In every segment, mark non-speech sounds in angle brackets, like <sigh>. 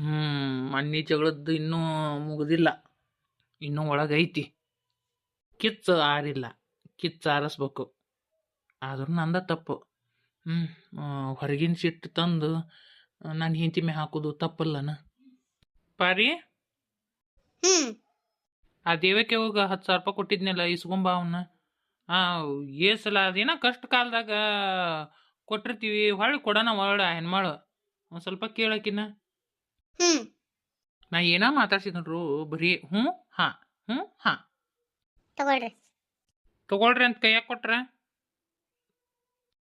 ಹ್ಞೂ ಮನ್ನಿ ಜಗಳದ್ದು ಇನ್ನೂ ಮುಗಿದಿಲ್ಲ. ಇನ್ನೂ ಒಳಗೈತಿ. ಕಿಚ್ಚು ಆರಿಲ್ಲ. ಕಿಚ್ಚು ಆರಿಸ್ಬೇಕು. ಆದ್ರೂ ನಂದ ತಪ್ಪು. ಹ್ಞೂ ಹೊರಗಿನ ಸಿಟ್ಟು ತಂದು ನಾನು ಹಿಂತಿ ಮೇ ಹಾಕೋದು ತಪ್ಪಲ್ಲನ? ಪಾರಿ? ಹ್ಮ್. ಆ ದೇವಕ್ಕೆ ಹೋಗ ಹತ್ತು ಸಾವಿರ ರೂಪಾಯಿ ಕೊಟ್ಟಿದ್ನಲ್ಲ ಇಸ್ಕೊಂಬ ಅವನ್ನ ಹಾಂ ಸಲ ಅದೇನ ಕಷ್ಟ ಕಾಲದಾಗ ಕೊಟ್ಟಿರ್ತೀವಿ ಹೊಳ್ಳಿ ಕೊಡೋಣ ಒಳ್ಳೆ ಹೆಣ್ಮಾಳು. ಒಂದು ಸ್ವಲ್ಪ ಕೇಳಕಿನ್ನ. ಹ್ಮ್. ನಾ ಏನ ಮಾತಾಡ್ಸಿದ್ರು ಬರೀ ಹ್ಞೂ ಹಾ ಹ್ಞೂ ಹಾ. ತಗೊಳ್ರಿ. ತಗೊಳ್ರಿ ಅಂತ ಕೈಯಾಗ ಕೊಟ್ರ?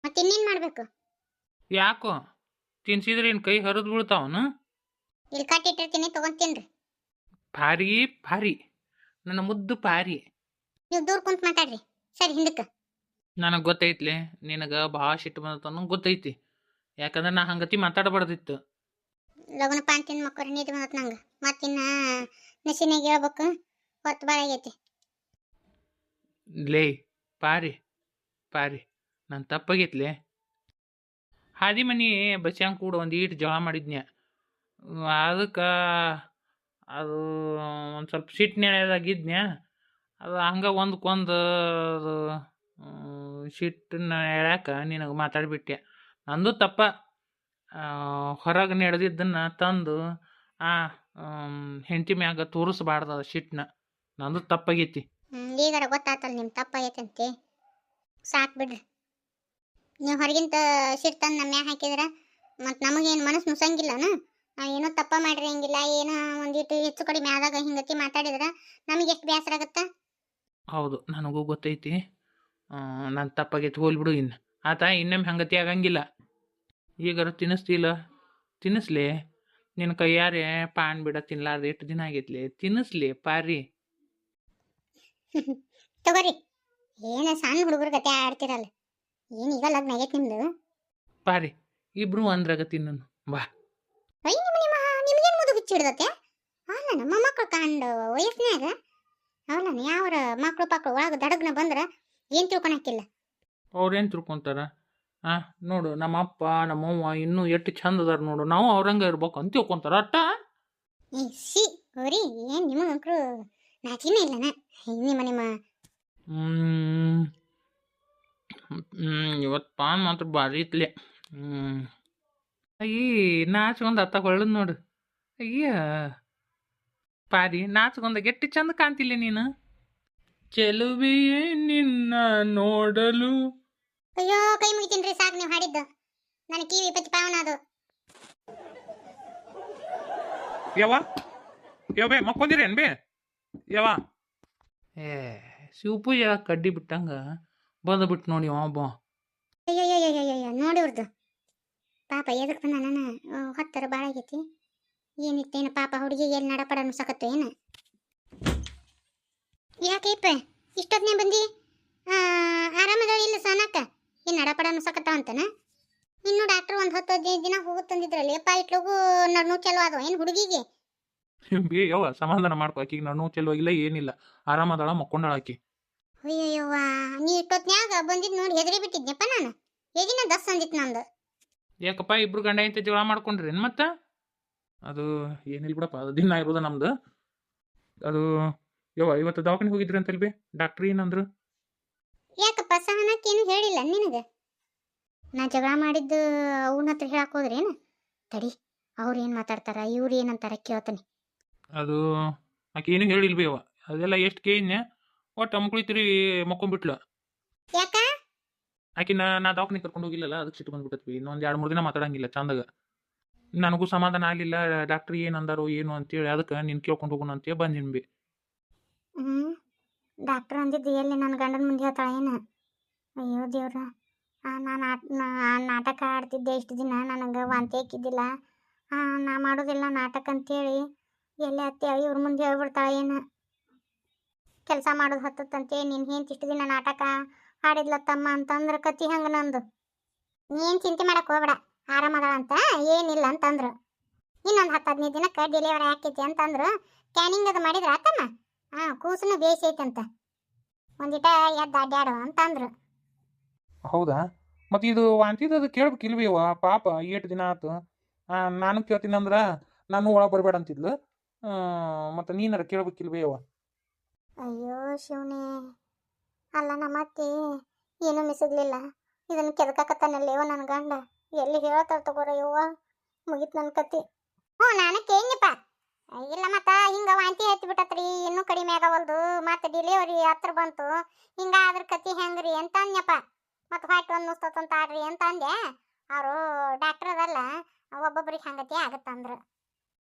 ಮತ್ತೆ ಇನ್ನೇನ್ ಮಾಡ್ಬೇಕು? ಯಾಕೋ? ತಿನ್ಸಿದ್ರೆ ಇನ್ ಕೈ ಹರಿದು ಬೀಳ್ತಾವನು ಇಲ್ಲಿ ತಗೊಂತೀನ್ರಿ. ಭಾರಿ ಭಾರಿ. ನನ್ನ ಮುದ್ದು ಭಾರಿ. ನೀವು ದೂರ ಕುಂತ ಮಾತಾಡ್ರಿ. ಸರಿ ಹಿಂದಕ್ಕೆ. ನನಗೆ ಗೊತ್ತೈತ್ಲೆ ನಿನಗೆ ಭಾಳ ಸಿಟ್ಟು ಬಂದತ ಗೊತ್ತೈತಿ. ಯಾಕಂದ್ರೆ ನಾ ಹಂಗತಿ ಮಾತಾಡಬಾರ್ದಿತ್ತು. ಲಗುನ ಪಾನ್ ತಿಂದ್ ಮಕ್ಕಳು ನೀತಿ ಬಂದತ್ ನಂಗೆ. ಮತ್ತಿನ್ನ ನಸಿನಾಗ ಹೇಳ್ಬೇಕು, ಹೊತ್ತು ಭಾಳ ಆಗೈತಿ. ಲೇ, ಪಾರಿ ಪಾರಿ ನನ್ನ ತಪ್ಪಾಗೈತ್ಲೆ. ಹಾದಿ ಮನಿ ಬಸ್ಯಾಂಗ ಕೂಡ ಒಂದು ಈಟ್ ಜಳ ಮಾಡಿದ್ನ್ಯ. ಅದಕ್ಕೆ ಅದು ಒಂದು ಸ್ವಲ್ಪ ಸಿಟ್ಟು ನೆಳೆದಾಗಿದ್ನ್ಯ ಅದು ಹಂಗೆ ಒಂದಕ್ಕೊಂದು ಅದು ಸಿಟ್ಟನ್ನ ಎಳ್ಯಾಕ ನಿನಗೆ ಮಾತಾಡಿಬಿಟ್ಟೆ ನಂದು ತಪ್ಪ. ಹೊರಗೆ ನಡೆದಿದ್ದನ್ನು ತಂದು ಆ ಹೆಂಡತಿ ಮ್ಯಾಗ ತೋರಿಸ್ಬಾರ್ದು ಅದು ಸಿಟ್ಟನ್ನ ನಂದು ತಪ್ಪಾಗೈತಿ. ಈಗಾರ ಗೊತ್ತಾತಲ್ಲ ನಿಮ್ ತಪ್ಪಾಗೈತೆ ಅಂತೆ ಸಾಕ್ ಬಿಡ್ರಿ. ನೀವು ಹೊರಗಿಂತ ಸಿಟ್ಟು ತಂದು ನಮ್ಮ ಮ್ಯಾಗ ಹಾಕಿದ್ರೆ ಮತ್ತು ನಮಗೇನು ಮನಸ್ಸು ನುಸಂಗಿಲ್ಲನ? ನಾವು ಏನೋ ತಪ್ಪ ಮಾಡಿರಂಗಿಲ್ಲ ಏನೋ ಒಂದಿಟ್ಟು ಹೆಚ್ಚು ಕಡಿಮೆ ಆದಾಗ ಹಿಂಗತಿ ಮಾತಾಡಿದ್ರೆ ನಮಗೆ ಎಷ್ಟು ಬೇಸರ ಆಗುತ್ತೆ? ಹೌದು ನನಗೂ ಗೊತ್ತೈತಿ. ನಾನು ತಪ್ಪಾಗೈತಿ ಹೋಲ್ಬಿಡು ಇನ್ನು. ಆತ ಇನ್ನೊಮ್ಮೆ ಹಂಗತಿ ಆಗಂಗಿಲ್ಲ. ಈಗಾರ ತಿನ್ನಿಸ್ತಿಲ್ಲ. ತಿನ್ನಿಸ್ಲಿ. ನಿನ್ನ ಕೈಯಾರೆ ಪಾನ್ ಬಿಡ ತಿನ್ಲಾರ್ದು ಎಷ್ಟು ದಿನ ಆಗೈತ್ಲಿ. ತಿನ್ನಿಸ್ಲಿ ಪಾರಿ. <laughs> ತಗೋರಿ. ಏನ ಸಣ್ಣ ಹುಡುಗರ ಗತೆ ಆಡ್ತಿರಲ್ಲ. ಏನು ಈಗ ಲಗ್ನ ಆಗೈತೆ ನಿಮ್ದು? ಪಾರಿ. ಇಬ್ರು ಅಂದ್ರಾಗ ತಿನ್ನು ಬಾ. ಅಯ್ಯ ನಿಮ್ಮ ನಿಮ್ಮ ನಿಮ್ಗೇನು ಮುದು ಬಿಚ್ಚಿಡ್ದತೆ ಅಲ್ಲ ನಮ್ಮ ಮಕ್ಕಳು ಕಂಡು ವಯಸ್ಸಿನಾಗ ಅವಲ್ಲ ಯಾವ್ರ ಮಕ್ಕಳು ಪಕ್ಕಳು ಒಳಗೆ ದಡಗ್ನ ಬಂದ್ರೆ ಏನು ತಿಳ್ಕೊಳಕ್ಕಿಲ್ಲ ಅವ್ರೇನು ತಿಳ್ಕೊಂತಾರ? ಆ ನೋಡು ನಮ್ಮ ಅಪ್ಪ ನಮ್ಮವ್ವ ಇನ್ನೂ ಎಷ್ಟು ಚಂದ ಅದಾರ ನೋಡು. ನಾವು ಅವ್ರಂಗ ಇರ್ಬೇಕು ಅಂತ ತಿಳ್ಕೊಂತಾರ ಅಟ್ಟ? ಏ ಸಿ ಏನು ನಿಮ್ಮ ಮಕ್ಕಳು ನಾಚಿನೇ ಇಲ್ಲನ? ನಿಮ್ಮ ನಿಮ್ಮ ಹ್ಮ್ ಹ್ಮ್ ಇವತ್ತು ಪಾನ್ ಮಾತ್ರ ಭಾರಿ ಇತ್ಲೆ ಅಯ್ಯ ಅಯ್ಯಿ ನಾಚ್ಕೊಂಡ್ ಅತ್ತ ಹೊಳ್ಳದ್ ನೋಡು. ಅಯ್ಯ ಪಾರಿ ನಾಚ್ಕೊಂಡ ಗೆಟ್ಟಿ ಚಂದ ಕಾಣ್ತಿಲ್ಲ ನೀನು? ಚೆಲುವೆಯೇ ನಿನ್ನ ನೋಡಲು ಅಯ್ಯೋ ಕೈ ಮುಗಿತೀನ್ರಿ ಸಾಕು ನೀವು ಹಾಡಿದ್ದು. ನನ್ನ ಕಿವಿ ಪತಿ ಪಾವನ ಅದು. ಯವ್ವ ಬೇ ಮಕ್ಕೊಂದಿರೇನ್ ಬೇ? ಯವ್ವ. ಏ ಶಿವಪೂಜೆ ಕಡ್ಡಿ ಬಿಟ್ಟಂಗ? ಬಂದ್ಬಿಟ್ಟು ನೋಡಿ ಅವ ಒಬ್ಬ ಅಯ್ಯಯ್ಯಯ್ಯಯ್ಯಯ್ಯ ನೋಡಿ ಅವ್ರದ್ದು ಪಾಪ ಎದಕ್ಕೆ ಬಂದ ನಾನು ಹತ್ತರ ಭಾಳ ಆಗೈತಿ. ಏನಿತ್ತೇನು ಪಾಪ ಹುಡುಗಿಗೆ ಎಲ್ಲಿ ನಡಪಡ ಅನ್ಸಕತ್ತು ಏನು? ಯಾಕೆಪ್ಪ ಇಷ್ಟೊತ್ತನೇ ಬಂದಿ? ಆರಾಮದ ಇಲ್ಲ ಸನಕ ಏನು ನಡಪಡ ಅನ್ಸಕತ್ತ ಅಂತನ? ಇನ್ನು ಡಾಕ್ಟರ್ ಒಂದು ಹತ್ತು ಹದಿನೈದು ದಿನ ಹೋಗುತ್ತಂದಿದ್ರಲ್ಲಿ ಅಪ್ಪ ಇಟ್ಲಗು ನಡ್ನು ಚಲೋ ಅದು ಏನು ಹುಡುಗಿಗೆ? ಬೇ ಯವ್ವ ಸಮಾಧಾನ ಮಾಡ್ಕೊ ಆಕಿಗೆ. ನಾನು ಇಲ್ಲ ಏನಿಲ್ಲ. ಆರಾಮದಾಳ ಮಕ್ಕೊಂಡಾಳ ಆಕಿ. ಅಯ್ಯಯ್ಯವ್ವ ನೀ ಇಟ್ಟೊತ್ನ್ಯಾಗ ಬಂದಿದ್ ನೋಡಿ ಹೆದರಿ ಬಿಟ್ಟಿದ್ನಪ್ಪ ನಾನು? ಎದಿನ ದಸ್ ಅಂದಿತ್ತು ನಂದು? ಯಾಕಪ್ಪ ಇಬ್ರು ಗಂಡ ಹೆಂಡತಿ ಜಗಳ ಮಾಡ್ಕೊಂಡ್ರೇನು ಮತ್ತೆ? ಅದು ಏನಿಲ್ಲ ಬಿಡಪ್ಪ ಅದು ದಿನ ಇರೋದು ನಮ್ದು. ಅದು ಯವ್ವ ಇವತ್ತು ದವಾಖಾನೆ ಹೋಗಿದ್ರಿ ಅಂತಲ್ಬಿ ಡಾಕ್ಟ್ರ್ ಏನಂದ್ರು? ಯಾಕಪ್ಪ ಸಹನಕ್ಕೇನು ಹೇಳಿಲ್ಲ ನಿನಗೆ? ನಾ ಜಗಳ ಮಾಡಿದ್ದು ಅವನ ಹತ್ರ ಹೇಳಕ್ ಹೋದ್ರೇನು ತಡಿ ಅವ್ರು ಏನು ಮಾತಾಡ್ತಾರ ಇವ್ರು ಏನಂತಾರ ಕೇಳ್ತಾನೆ. ಅದು ಆಕೆ ಏನು ಹೇಳಿಲ್ಲ ಯವ್ವ ಅದೆಲ್ಲ ಎಷ್ಟು ಕೇಳಿದ್ನೆ ಒಟ್ಟು ಅಮ್ಕುಳಿತಿರಿ ಮಕ್ಕೊಂಡ್ಬಿಟ್ಲು. ಯಾಕ? ಆಕಿನ ನಾ ದವಾಖಾನೆ ಕರ್ಕೊಂಡು ಹೋಗಿಲ್ಲಲ್ಲ ಅದಕ್ಕೆ ಸಿಟ್ಟು ಬಂದ್ಬಿಟ್ಟತ್ವಿ ಇನ್ನೊಂದು ಎರಡು ಮೂರು ದಿನ ಮಾತಾಡಂಗಿಲ್ಲ ಚಂದಾಗ. ನನಗೂ ಸಮಾಧಾನ ಆಗಲಿಲ್ಲ ಡಾಕ್ಟ್ರ್ ಏನು ಅಂದಾರೋ ಏನು ಅಂತೇಳಿ ಅದಕ್ಕೆ ನಿನ್ ಕೇಳ್ಕೊಂಡು ಹೋಗೋಣ ಅಂತೇಳಿ ಬಂದಿನಿ ಬಿ. ಹ್ಞೂ ಡಾಕ್ಟ್ರ್ ಅಂದಿದ್ದು ಎಲ್ಲಿ? ನನ್ನ ಗಂಡನ ಮುಂದೆ ಹೇಳ್ತಾಳೆ, ಏನು? ಅಯ್ಯೋ ದೇವ್ರ ನಾನು ನಾಟಕ ಆಡ್ತಿದ್ದೆ ಇಷ್ಟು ದಿನ, ನನಗೆ ವಾಂತಿ ಹಾಕಿದ್ದಿಲ್ಲ. ನಾ ಮಾಡೋದಿಲ್ಲ ನಾಟಕ ಅಂತೇಳಿ ಎಲ್ಲಿ ಅತ್ತೆ, ಇವ್ರ ಮುಂದೆ ಹೇಳ್ಬಿಡ್ತಾಳೆ, ಏನು? ಕೆಲಸ ಮಾಡೋದು ಹತ್ತತ್ತಂತೆ ನಿನ್ನ ಹೇಂತ ಇಷ್ಟು ದಿನ ನಾಟಕ ಆಡಿದ್ಲ ತಮ್ಮ ಅಂತಂದ್ರೆ ಕತಿ ಹಂಗೆ ನಂದು. ಏನು ಚಿಂತೆ ಮಾಡಕ್ಕೆ ಹೋಗ್ಬೇಡ ಆರಾಮದಳ ಅಂತ ಏನಿಲ್ಲ ಅಂತಂದ್ರು. ಇನ್ನೊಂದು ಹತ್ತು ಹದಿನೈದು ದಿನಕ್ಕೆ ಡೆಲಿವರಿ ಆಕೈತಿ ಅಂತಂದ್ರು ಸ್ಕ್ಯಾನಿಂಗ್ ಅದು ಮಾಡಿದ್ರ ಆತಮ್ಮ ಹಾಂ ಕೂಸನು ಬೇಯಿಸೈತಂತ ಒಂದಿಟ ಎದ್ದು ಅಡ್ಡಾಡು ಅಂತಂದ್ರು. ಹೌದಾ? ಮತ್ತೆ ಇದು ವಾಂತಿದು ಅದು ಕೇಳ್ಬೇಕಿಲ್ವಿ ಅವ್ವ? ಪಾಪ ಏಟು ದಿನ ಆತು. ನಾನು ಕೇಳ್ತೀನಿ ಅಂದ್ರ ನಾನು ಒಳಗೆ ಬರಬೇಡ ಅಂತಿದ್ಲು. ಮತ್ತೆ ನೀನಾರ ಕೇಳ್ಬೇಕಿಲ್ವಿ ಅವ್ವ? ಅಯ್ಯೋ ಶಿವನೇ. ಅಲ್ಲ ನಮ್ಮ ಅತ್ತಿ ಏನೂ ಮಿಸಗ್ಲಿಲ್ಲ. ಇದನ್ನು ಕೆದಕಾಕತ್ತಾನಲ್ಲೇವ ನನ್ನ ಗಂಡ. ಎಲ್ಲಿ ಹೇಳ್ತಾರ ತಗೋರ ಯವ್ವ ಮುಗೀತು ನನ್ನ ಕತ್ತಿ ಹ್ಞೂ ನಾನು ಕೇಳಿನಪ್ಪ ಇಲ್ಲ ಮತ್ತ, ಹಿಂಗ ವಾಂತಿ ಹತ್ತಿ ಬಿಟ್ಟತ್ರಿ, ಇನ್ನೂ ಕಡಿಮೆ ಆಗವಲ್ದು. ಮತ್ತೆ ಡಿಲಿವರಿ ಹತ್ರ ಬಂತು. ಹಿಂಗ ಅದ್ರ ಕತಿ ಹೆಂಗ್ರಿ ಅಂತ ಅಂದ್ಯಪ್ಪ ಮತ್ತೆ ಹೊಟ್ಟೆ ಒಂದು ನುಸ್ತಂತ ಆಡ್ರಿ ಅಂತ ಅಂದೆ. ಅವರು ಡಾಕ್ಟರ್ ಅದಲ್ಲ, ಒಬ್ಬೊಬ್ರಿಗೆ ಹಂಗತಿ ಆಗತ್ತಂದ್ರು.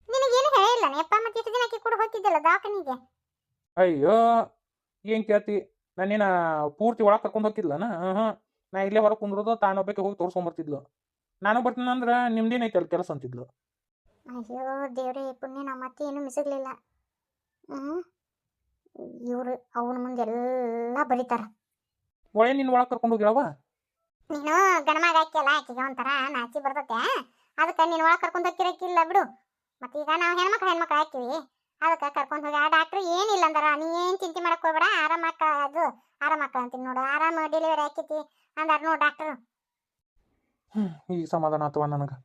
ನಿನಗೇನು ಹೇಳಿಲ್ಲ ಯಪ್ಪ ಮತ್ತೆ ಇಷ್ಟು ದಿನಕ್ಕೆ ಕೂಡ ಹೋಗ್ತಿದ್ದಿಲ್ಲ ದವಾಖಾನಿಗೆ? ಅಯ್ಯೋ, ಏನು ಕೇಳ್ತಿ? ನಾನೇನ ಪೂರ್ತಿ ಒಳಗೆ ಕರ್ಕೊಂಡು ಹೋಗಿದ್ಲನ ಹಾಂ ನಾ ಇಲ್ಲೇ ಹೊರಗೆ ಕುಂದ್ರದು ತಾನೊಬ್ಬಕ್ಕೆ ಹೋಗಿ ತೋರ್ಸ್ಕೊಂಬರ್ತಿದ್ಲು ನಾನು ಬರ್ತೀನಿ ಅಂದ್ರೆ ನಿಮ್ದೇನೈತೆ ಅಲ್ಲಿ ಕೆಲಸ ಅಂತಿದ್ಲು? ಅಯ್ಯೋ ದೇವ್ರೇ ಪುಣ್ಯ ನಮ್ಮ ಅತ್ತೆ ಏನು ಮಿಸಗ್ಲಿಲ್ಲ ಇವ್ರು ಅವನ ಮುಂದೆಲ್ಲ ಬರೀತಾರ. ಒಳ್ಳೆ ನಿನ್ನ ಒಳಗೆ ಕರ್ಕೊಂಡು ಹೋಗಿಳವ ನೀನು ಗಣಮಗ ಹಾಕಿಯಲ್ಲ ಆಕೆಗೆ ಒಂಥರ ನಾಚಿ ಬರ್ತತೆ. ಅದಕ್ಕೆ ನೀನು ಒಳಗೆ ಕರ್ಕೊಂಡು ಹೋಗಿರಕ್ಕಿಲ್ಲ ಬಿಡು. ಮತ್ತೆ ಈಗ ನಾವು ಹೆಣ್ಮಕ್ಳು ಹೆಣ್ಮಕ್ಳು ಹಾಕಿವಿ ಅದಕ್ಕೆ ಕರ್ಕೊಂಡು ಹೋಗಿ ಆ ಡಾಕ್ಟ್ರ್ ಏನಿಲ್ಲ ಅಂದಾರ. ನೀ ಏನು ಚಿಂತೆ ಮಾಡಕ್ ಹೋಗ್ಬೇಡ ಆರಾಮ ಮಕ್ಕಳ ಅದು ಆರಾಮ ಮಕ್ಕಳು ಅಂತೀನಿ ನೋಡು. ಆರಾಮ ಡೆಲಿವರಿ ಹಾಕಿತಿ ಅಂದಾರ ನೋಡು ಡಾಕ್ಟ್ರು ಈ ಸಮಾಧಾನ ಅಥವಾ ನನಗೆ.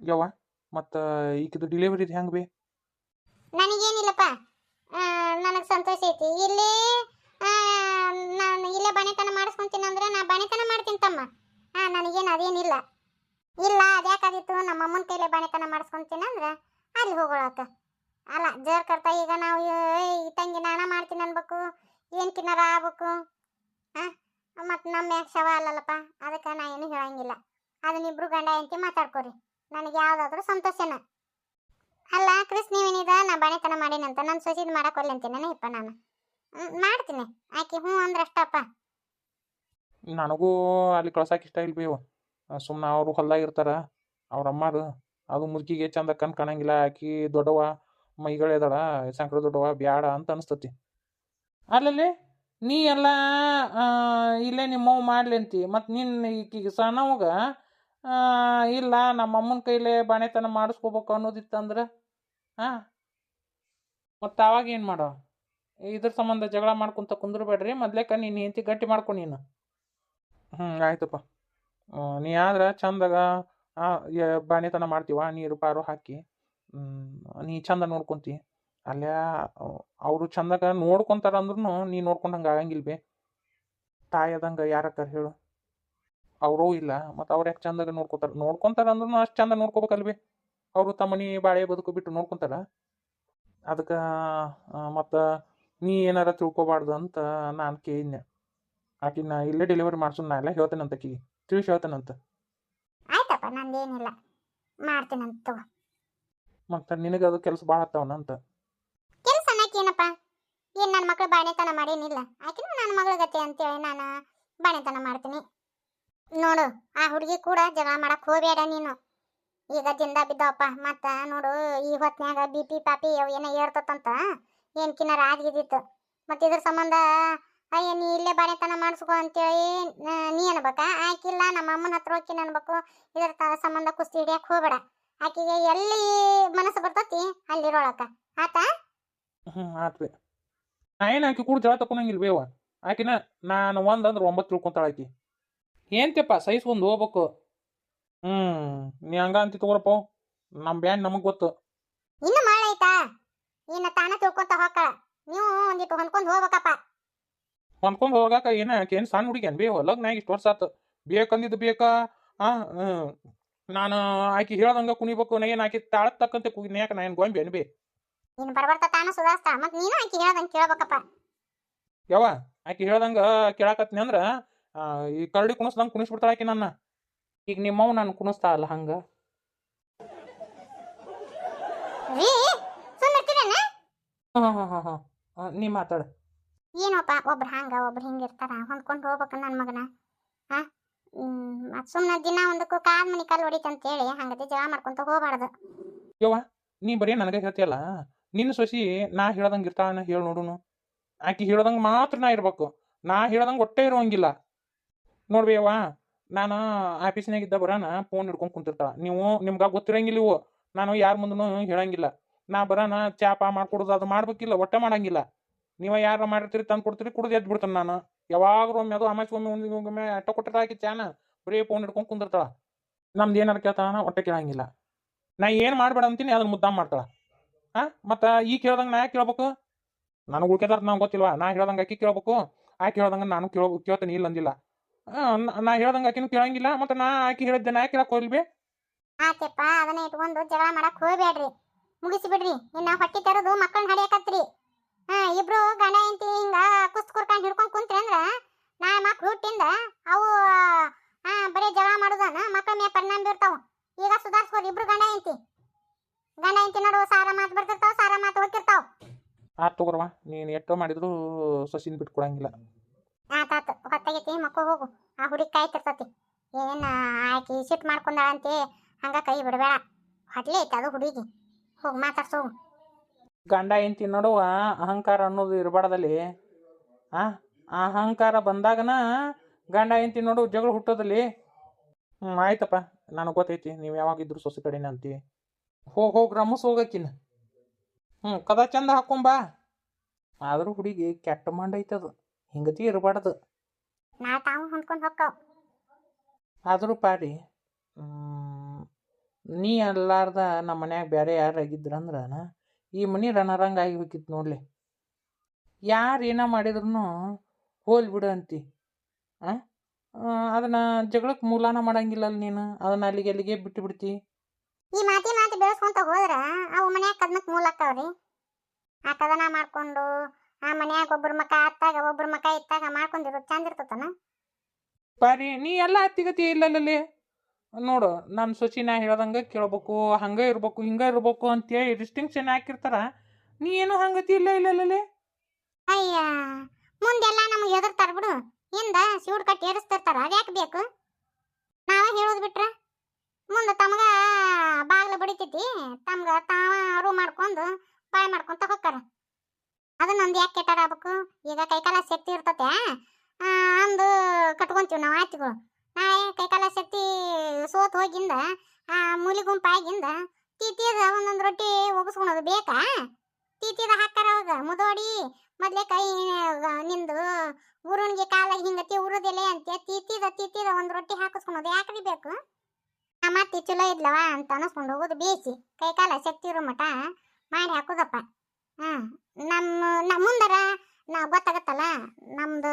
ಯವ್ವ? ಮತ್ತು ಈಗಿದು ಡಿಲಿವರಿ ಹೆಂಗೆ ಬಿ? ನನಗೇನಿಲ್ಲಪ್ಪ. ನನಗೆ ಸಂತೋಷ ಐತಿ. ಇಲ್ಲಿ ನಾನು ಇಲ್ಲೇ ಬಣೆತನ ಮಾಡಿಸ್ಕೊಂತೀನಿ ಅಂದ್ರೆ ನಾ ಬಣೆತನ ಮಾಡ್ತೀನಿ ತಮ್ಮ. ಹಾಂ ನನಗೇನು ಅದೇನಿಲ್ಲ. ಇಲ್ಲ ಅದ್ಯಾಕಾಗಿತ್ತು ನಮ್ಮ ಅಮ್ಮನ ಕೈಲೇ ಬಣೆತನ ಮಾಡಿಸ್ಕೊಂತೀನಿ ಅಂದ್ರೆ ಅಲ್ಲಿ ಹೋಗೋಳಕ. ಅಲ್ಲ, ಜರ್ ಕರ್ತ, ಈಗ ನಾವು ಈ ತಂಗಿ ನಾನ ಮಾಡ್ತೀನಿ ಅನ್ಬೇಕು. ಏನು ಕಿನ್ನರ ಆಗ್ಬೇಕು? ಹಾಂ ಮತ್ತು ನಮ್ಮ ಯಾಕೆ ಶವ ಅಲ್ಲಲ್ಲಪ್ಪ. ಅದಕ್ಕೆ ನಾ ಏನು ಹೇಳಂಗಿಲ್ಲ. ಅದನ್ನಿಬ್ರು ಗಂಡ ಹೆಂಡತಿ ಮಾತಾಡ್ಕೊರಿ. ನನಗೆ ಯಾವುದಾದ್ರೂ ಸಂತೋಷನ. ಅಲ್ಲ ಕ್ರಿಸ್ ನೀವೇನಿದ ನಾ ಬಾಣೆತನ ಮಾಡೀನಂತ ನಾನು ಸೊಸಿದ್ ಮಾಡಕ್ ಒಲ್ಲೆ ಅಂತೀನಿ. ಇಪ್ಪ ನಾನು. ಮಾಡ್ತೀನಿ. ಆಕಿ ಹ್ಞೂ ಅಂದ್ರೆ ಅಷ್ಟಪ್ಪ. ನನಗೂ ಅಲ್ಲಿ ಕಳ್ಸಕ್ಕೆ ಇಷ್ಟ ಇಲ್ಲ ಬೇವು ಸುಮ್ಮನೆ ಅವರು ಹೊಲ್ದಾಗ ಇರ್ತಾರ. ಅವ್ರ ಅಮ್ಮಾರು ಅದು ಮುದುಕಿಗೆ ಚಂದ ಕಣ್ ಕಾಣಂಗಿಲ್ಲ. ಆಕಿ ದೊಡ್ಡವ ಮೈಗಳಿದಾಳ ಸಂಕ್ರ ದೊಡ್ಡವ ಬ್ಯಾಡ ಅಂತ ಅನಿಸ್ತತಿ. ಅಲ್ಲಲ್ಲಿ, ನೀ ಎಲ್ಲ ಇಲ್ಲೇ ನಿಮ್ಮವ್ ಮಾಡ್ಲಿ ಅಂತಿ. ಮತ್ತು ನಿನ್ನ ಈಕಿಗೆ ಸಣ್ಣವಾಗ ಇಲ್ಲ ನಮ್ಮ ಅಮ್ಮನ ಕೈಲೇ ಬಾಣೆತನ ಮಾಡಿಸ್ಕೋಬೇಕು ಅನ್ನೋದಿತ್ತಂದ್ರೆ ಹಾಂ ಮತ್ತು ಅವಾಗ ಏನು ಮಾಡೋ? ಇದ್ರ ಸಂಬಂಧ ಜಗಳ ಮಾಡ್ಕೊಂತ ಕುಂದ್ರಬೇಡ್ರಿ, ಮೊದ್ಲೇಕ ನೀನು ಹೆಂಡತಿ ಗಟ್ಟಿ ಮಾಡ್ಕೊ ನೀನು. ಹ್ಞೂ ಆಯ್ತಪ್ಪ. ನೀ ಆದ್ರೆ ಚಂದಾಗ ಬಾಣಿತನ ಮಾಡ್ತೀವ, ನೀರು, ಪಾರು ಹಾಕಿ. ನೀ ಚಂದ ನೋಡ್ಕೊಂತಿ. ಅಲ್ಲೇ ಅವರು ಚಂದಾಗ ನೋಡ್ಕೊಂತಾರ ಅಂದ್ರೂ ನೀ ನೋಡ್ಕೊಂಡಂಗೆ ಆಗಂಗಿಲ್ಲ ಬೇ ತಾಯಿ ಅದಂಗೆ ಯಾರಕ್ಕಾರ ಹೇಳು. ಅವರೂ ಇಲ್ಲ ಮತ್ತು ಅವ್ರು ಯಾಕೆ ಚಂದಾಗ ನೋಡ್ಕೊತಾರ? ನೋಡ್ಕೊಂತಾರ ಅಂದ್ರೂ ಅಷ್ಟು ಚಂದ ನೋಡ್ಕೋಬೇಕಲ್ವಿ. ಅವರು ತಮ್ಮನಿ ಬಾಳೆ ಬದುಕು ಬಿಟ್ಟು ನೋಡ್ಕೊಂತಾರ. ಅದಕ್ಕೆ ಮತ್ತು ನೀ ಏನಾರ ತಿಳ್ಕೊಬಾರ್ದು ಅಂತ ನಾನು ಕೇಳಿದ್ನೆ ಆಕಿನ ಇಲ್ಲೇ ಡೆಲಿವರಿ ಮಾಡ್ಸು ನಾ ಎಲ್ಲ ಹೇಳ್ತೇನಂತ ಆಕಿಗೆ. ತಿಳಿಸಿ ಹೇಳ್ತೇನಂತ ಆಯ್ತಪ್ಪ ನಂದೇನಿಲ್ಲ. ಮಾಡ್ತೀನಂತ ಮತ್ತು ನಿನಗೆ ಅದು ಕೆಲಸ ಭಾಳ ಹತ್ತವನ ಅಂತ. ಕೆಲಸ ಅನ್ನಕ್ಕೇನಪ್ಪ ಏನು ನನ್ನ ಮಕ್ಕಳು ಬಾಣೆತನ ಮಾಡೇನಿಲ್ಲ. ಆಕಿನ ನನ್ನ ಮಗಳ ಗತಿ ಅಂತೇಳಿ ನಾನು ಬಾಣೆತನ ಮಾಡ್ತೀನಿ. ನೋಡು, ಆ ಹುಡುಗಿ ಕೂಡ ಜಗಳ ಮಾಡಕ್ ಹೋಗ್ಬೇಡ ನೀನು. ಈಗ ಜಿಂದ ಬಿದ್ದವಪ್ಪ, ಮತ್ತ ನೋಡು, ಈ ಹೊತ್ನ್ಯಾಗ ಬಿ ಪಿ, ಪಾಪಿ ಅವು ಏನ ಏರ್ತತಂತ? ಏನ್ ಕಿನ ಆಗಿದ್ದಿತ್ತು ಮತ್ತೆ ಇದ್ರ ಸಂಬಂಧ, ಅಯ್ಯ, ನೀ ಇಲ್ಲೇ ಬಾಣೆತನ ಮಾಡಿಸ್ಕೊ ಅಂತೇಳಿ ನ- ಅನ್ಬೇಕ? ಆಕಿಲ್ಲ, ನಮ್ಮ ಅಮ್ಮನ ಹತ್ರ ಹೋಗಿ ಅನ್ಬೇಕು. ಇದ್ರ ಸಂಬಂಧ ಕುಸ್ತಿ ಹಿಡಿಯಕ್ ಹೋಗ್ಬೇಡ. ಆಕಿಗೆ ಎಲ್ಲಿ ಮನಸ್ಸು ಬರ್ತತಿ ಅಲ್ಲಿರೋಳಕ? ಆತ? ಹ್ಞೂ ಆತ್ರಿ ನಾ ಏನು ಆಕಿ ಕೂಡ ಜಳ ತಕೊಂಡಂಗಿಲ್ಲ ಆಕಿನ ನಾನು ಒಂದಂದ್ರ ಒಂಬತ್ತು ತಿಳ್ಕೊಂತಾಳ ಆಕಿ. ಏನ್ತಪ್ಪ ಸಹಿಸ್ಕೊಂಡು ಹೋಗ್ಬೇಕು. ಹ್ಞೂ ನೀ ಹಂಗ ಅಂತಿ ತಗೋರಪ್ಪ ನಮ್ಮ ಬ್ಯಾಂಡ್ ನಮಗೆ ಗೊತ್ತು. ಇನ್ನು ಮಳೆ ಐತಾ ಇನ್ನ ತಾನ ತಿಳ್ಕೊಂತ ಹೋಗ್ತಾಳ ನೀವು ಒಂದಿಟ್ಟು ಹೊಂದ್ಕೊಂಡು ಹೋಗ್ಬೇಕಪ್ಪ. ಹೊಂದ್ಕೊಂಡು ಹೋಗಾಕ ಏನ ಆಕೆ? ಏನು ಸಣ್ಣ ಹುಡುಗಿ ಬೇವ ಲಗ್ನ ಆಗಿ ಇಷ್ಟು ವರ್ಷ ಆತು. ಬೇಕಂದಿದ್ದು ಬೇಕಾ? ಆ ನಾನು ಆಕಿ ಹೇಳ್ದಂಗ ಕುಣಿಬೇಕು ನಾ ಏನು ಆಕಿ ತಾಳಕ್ ತಕ್ಕಂತೆ ಕುಗಿ ಯಾಕೆ ನಾ ಏನು ಗೊಂಬೆ ಅನ್ಬೇ ಇನ್ನು ಬರ್ಬರ್ತಾ ತಾನ ಸುಧಾರಿಸ್ತಾಳ ಮತ್ ನೀನು ಆಕಿ ಹೇಳ್ದಂಗೆ ಕೇಳ್ಬೇಕಪ್ಪ. ಯಾವ ಆಕಿ ಹೇಳ್ದಂಗ ಕೇಳಾಕತ್ನಿ ಅಂದ್ರ ಈ ಕರಡಿ ಕುಣಿಸ್ದಂಗ ಕುಣಿಸ್ಬಿಡ್ತಾಳ ಆಕಿ ನನ್ನ. ಈಗ ನಿಮ್ಮವ್ ನಾನು ಕುಣಿಸ್ತಾ ಅಲ್ಲ ಹಂಗ? ರೀ ಸುಮ್ಮನೆ ಹಾಂ ಹಾಂ ಹಾಂ ಹಾಂ. ನೀ ಮಾತಾಡ. ಏನೋಪ್ಪ ಒಬ್ರು ಹಂಗ ಒಬ್ರು ಹಿಂಗ ಇರ್ತಾರ ಹೊಂದ್ಕೊಂಡು ಹೋಗ್ಬೇಕು ನನ್ನ ಮಗನ. ಹಾ ಮತ್ ಸುಮ್ಮನೆ ದಿನ ಒಂದಕ್ಕೂ ಕಾಲ್ ಮನಿ ಕಲ್ಲು ಹೊಡಿತಂತ ಹೇಳಿ ಹಂಗತೆ ಜಗಳ ಮಾಡ್ಕೊಂತ ಹೋಗ್ಬಾರ್ದು. ಯವ್ವ ನೀ ಬರೀ ನನಗೆ ಹೇಳ್ತಿಯಲ್ಲ ನಿನ್ನ ಸೊಸಿ ನಾ ಹೇಳ್ದಂಗೆ ಇರ್ತಾಳ ಹೇಳಿ ನೋಡುನು. ಆಕಿ ಹೇಳ್ದಂಗೆ ಮಾತ್ರ ನಾ ಇರ್ಬೇಕು. ನಾ ಹೇಳ್ದಂಗೆ ಒಟ್ಟೆ ಇರುವಂಗಿಲ್ಲ. ನೋಡ್ಬಿ ಯವ್ವ, ನಾನು ಆಫೀಸ್ನಾಗ ಇದ್ದ ಬರಾನ ಫೋನ್ ಹಿಡ್ಕೊಂಡು ಕುಂತಿರ್ತಾಳ. ನೀವು ನಿಮ್ಗೆ ಗೊತ್ತಿರಂಗಿಲ್ಲ ಇವು. ನಾನು ಯಾರ ಮುಂದೂ ಹೇಳಂಗಿಲ್ಲ. ನಾ ಬರಾನ ಚಾ ಪಾ ಮಾಡ್ಕೊಡೋದು ಅದು ಮಾಡ್ಬೇಕಿಲ್ಲ ಒಟ್ಟೆ ಮಾಡಂಗಿಲ್ಲ. ನೀವ ಯಾರ ಮಾಡಿರ್ತೀರಿ ತಂದು ಕೊಡ್ತೀರಿ ಕುಡ್ದು ಎದ್ದು ಬಿಡ್ತಾನೆ ನಾನು. ಯಾವಾಗ ಒಮ್ಮೆ ಅದು ಆಮೇಲೆ ಒಮ್ಮೆ ಒಮ್ಮೆ ಅಟ್ಟ ಕೊಟ್ಟರೆ ಹಾಕಿ ಚಾನ, ಬರೀ ಫೋನ್ ಹಿಡ್ಕೊಂಡು ಕುಂದಿರ್ತಾಳ. ನಮ್ದು ಏನಾರು ಕೇಳ್ತಾನ ಹೊಟ್ಟೆ ಕೇಳಂಗಿಲ್ಲ. ನಾ ಏನು ಮಾಡ್ಬೇಡ ಅಂತೀನಿ ಅದನ್ನ ಮುದ್ದಾಮ್ ಮಾಡ್ತಾಳ. ಹಾ ಮತ್ತು ಈ ಕೇಳ್ದಂಗೆ ನಾ ಕೇಳ್ಬೇಕು? ನನಗೆ ಉಳ್ಕೆದಾರ ನಂಗೆ ಗೊತ್ತಿಲ್ವಾ? ನಾ ಹೇಳ್ದಂಗೆ ಆಕಿ ಕೇಳ್ಬೇಕು. ಆಕೆ ಹೇಳ್ದಂಗೆ ನಾನು ಕೇಳ್ ಕೇಳ್ತೀನಿ, ಇಲ್ಲ ಅಂದಿಲ್ಲ. ನಾ- ಹೇಳ್ದಂಗ ಆಕಿನೂ ಕೇಳಂಗಿಲ್ಲ ಮತ್ತು ನಾ ಆಕಿ ಹೇಳಿದ್ದೆ ನಾ ಯಾಕೆ ಕೇಳಕ್ಕೆ ಹೋಗ್ಲಿ ಆತೆಪ್ಪ ಅದನ್ನ ಇಟ್ಕೊಂಡು ಜಗಳ ಮಾಡಕ್ ಹೋಗ್ಬೇಡ್ರಿ. ಮುಗಿಸಿ ಬಿಡ್ರಿ ಇನ್ನ ಹೊಟ್ಟಿ ತರದು ಮಕ್ಕಳನ್ನ ಹಡಿಯಕತ್ರಿ. ಹಾ ಇಬ್ರು ಗಂಡ ಹೆಂಡತಿ ಹಿಂಗ ಕುಸ್ತ್ ಕುರ್ಕೊಂಡ್ ಹಿಡ್ಕೊಂಡ್ ಕುಂತ್ರಿ ಅಂದ್ರ ನಾ ಮಕ್ಳು ಹುಟ್ಟಿಂದ ಅವು ಹಾ ಬರೀ ಜಗಳ ಮಾಡುದನ ಮಕ್ಕಳ ಮೇಲೆ ಪರಿಣಾಮ ಬೀರ್ತಾವ. ಈಗ ಸುಧಾರಿಸ್ಕೋರಿ ಇಬ್ರು ಗಂಡ ಹೆಂಡತಿ. ಗಂಡ ಹೆಂಡತಿ ನಡುವ ಸಾರ ಮಾತು ಬರ್ತಿರ್ತಾವ ಸಾರ ಮಾತು ಹೋಗಿರ್ತಾವ ಆತ್ ತಗೋರವ ನೀನು ಎಷ್ಟೋ ಮಾಡಿದ್ರು ಸಸಿನ ಬಿಟ್ಕೊಡಂಗಿಲ್ಲ. ಕೊಡಂಗಿಲ್ಲ ಆತಾತು ಹೊತ್ತಾಗೈತಿ ಮಕ್ಕ ಹೋಗು. ಆ ಹುಡುಗಿ ಕಾಯ್ತಿರ್ತತಿ ಏನ ಆಕಿ ಸಿಟ್ಟು ಮಾಡ್ಕೊಂಡಾಳಂತೆ ಹಂಗ ಕೈ ಬಿಡಬೇಡ. ಹೊಟ್ಲೆ ಐತೆ ಅದು ಹುಡುಗಿ. ಹೋಗಿ, ಮಾತಾಡ್ಸು ಗಂಡ ಹೆಂಡತಿ ನಡುವ ಅಹಂಕಾರ ಅನ್ನೋದು ಇರಬಾರ್ದಲ್ಲಿ. ಆ ಅಹಂಕಾರ ಬಂದಾಗನ ಗಂಡ ಹೆಂಡತಿ ನೋಡು ಜಗಳ ಹುಟ್ಟೋದಲ್ಲಿ. ಹ್ಞೂ ಆಯ್ತಪ್ಪ. ನನಗೆ ಗೊತ್ತೈತಿ, ನೀವು ಯಾವಾಗಿದ್ರು ಸೊಸೆ ಕಡೆನೇ ಅಂತೀವಿ. ಹೋಗಿ ಹೋಗಿ, ರಮಸ್ ಹೋಗಕ್ಕಿನ ಹ್ಞೂ ಕದ ಚಂದ ಹಾಕೊಂಬಾ ಆದರೂ ಹುಡುಗಿ ಕೆಟ್ಟ ಮಂಡ ಐತದು ಹಿಂಗತಿ ಇರಬಾರ್ದು. ನಾ ತಾವು ಹೊಂದ್ಕೊಂಡು ಹೊಕ್ಕವ್ ಆದರೂ ಪಾರಿ ನೀ ಅಲ್ಲಾರ್ದ ನಮ್ಮ ಮನ್ಯಾಗ ಬೇರೆ ಯಾರು ಆಗಿದ್ರಂದ್ರ ಈ ಮನೆ ರಣರಂಗ ಆಗಿ ಹೋಗಿತ್ತು ನೋಡ್ಲಿ. ಯಾರು ಏನ ಮಾಡಿದ್ರು ಹೋಲ್ ಬಿಡು ಅಂತಿ. ಅದನ್ನ ಜಗಳಕ್ಕೆ ಮೂಲಾನ ಮಾಡಂಗಿಲ್ಲ ನೀನು ಅದನ್ನ ಅಲ್ಲಿಗೆ ಅಲ್ಲಿಗೆ ಬಿಟ್ಟು ಬಿಡ್ತಿ. ಈ ಮಾತಿ ಮಾತಿ ಬೆಳೆಸ್ಕೊಂತ ಹೋದ್ರ ಅವು ಮನ್ಯಾಗ ಕದ್ಮಕ್ ಮೂಲ ಆಗ್ತಾವ್ರಿ. ಆ ಕದನ ಮಾಡ್ಕೊಂಡು ಆ ಮನ್ಯಾಗ ಒಬ್ರ ಮಕ ಅತ್ತಾಗ ಒಬ್ರ ಮಕ ಇತ್ತಾಗ ಮಾಡ್ಕೊಂಡಿರೋದು ಚಂದ ಇರ್ತತನ? ಬಾರಿ ನೀ ಎಲ್ಲ ಅತ್ತಿಗತಿ ಇಲ್ಲಲ್ಲಲ್ಲಿ? ನೋಡು ನನ್ನ ಸೊಸಿ ನಾ ಹೇಳ್ದಂಗೆ ಕೇಳ್ಬೇಕು ಹಂಗೆ ಇರ್ಬೇಕು ಹಿಂಗೆ ಇರ್ಬೇಕು ಅಂತೇಳಿ ಡಿಸ್ಟಿಂಕ್ಷನ್ ಹಾಕಿರ್ತಾರ ನೀ ಏನು ಹಂಗತಿ ಇಲ್ಲ ಇಲ್ಲಲ್ಲಲ್ಲಿ? ಅಯ್ಯ ಮುಂದೆಲ್ಲ ನಮಗೆ ಹೆದರ್ತಾರ ಬಿಡು. ಹಿಂದ ಸಿವುಡ್ ಕಟ್ಟಿ ಏರಿಸ್ತಿರ್ತಾರ ಅದ್ಯಾಕೆ ಬೇಕು? ನಾವು ಹೇಳೋದು ಬಿಟ್ರೆ? ಮುಂದೆ ತಮಗ ಬಾಗ್ಲು ಬಡಿತೈತಿ ತಮ್ಗ ತಾವ ಅರು ಮಾಡ್ಕೊಂಡು ಬಾಯ್ ಮಾಡ್ಕೊಂತ ಹೋಗ್ತಾರ ಅದನ್ನೊಂದು ಯಾಕೆ ಕೆಟ್ಟಾಗಬೇಕು ಈಗ ಕೈಕಾಲ ಶಕ್ತಿ ಇರ್ತತೆ ಅಂದು ಕಟ್ಕೊಂತೀವಿ ನಾವು ಆಯ್ತಿಗಳು ನಾಳೆ ಕೈಕಾಲ ಶಕ್ತಿ ಸೋತ್ ಹೋಗಿಂದ, ಆ, ಮೂಲಿ ಗುಂಪಾಗಿಂದ ತೀತಿದ ಒಂದೊಂದು ರೊಟ್ಟಿ ಒಗಸ್ಕೊಳೋದು ಬೇಕಾ? ತೀತಿದ ಹಾಕ್ತಾರ ಅವಾಗ, ಮುದೋಡಿ, ಮೊದ್ಲೇ ಕೈ ನಿಂದು ಉರುಣಿಗೆ ಕಾಲ ಹಿಂಗತಿ ಉರುದಿಲೆ ಅಂತ ತೀತಿದ ತೀತಿದ ಒಂದು ರೊಟ್ಟಿ ಹಾಕಿಸ್ಕೊಳೋದು ಯಾಕ್ರಿ ಬೇಕು? ಮತ್ತೆ ಚಲೋ ಇದ್ಲವ ಅಂತ ಅನಿಸ್ಕೊಂಡು ಹೋಗೋದು ಬೇಯಿಸಿ. ಕೈಕಾಲ ಶಕ್ತಿ ಇರೋ ಮಠ, ಮಾಡಿ ಹಾಕೋದಪ್ಪ. ಹ್ಮ್. ನಮ್ಮ ನಮ್ಮ ಮುಂದರ ನಾ ಗೊತ್ತಾಗತ್ತಲ್ಲ? ನಮ್ದು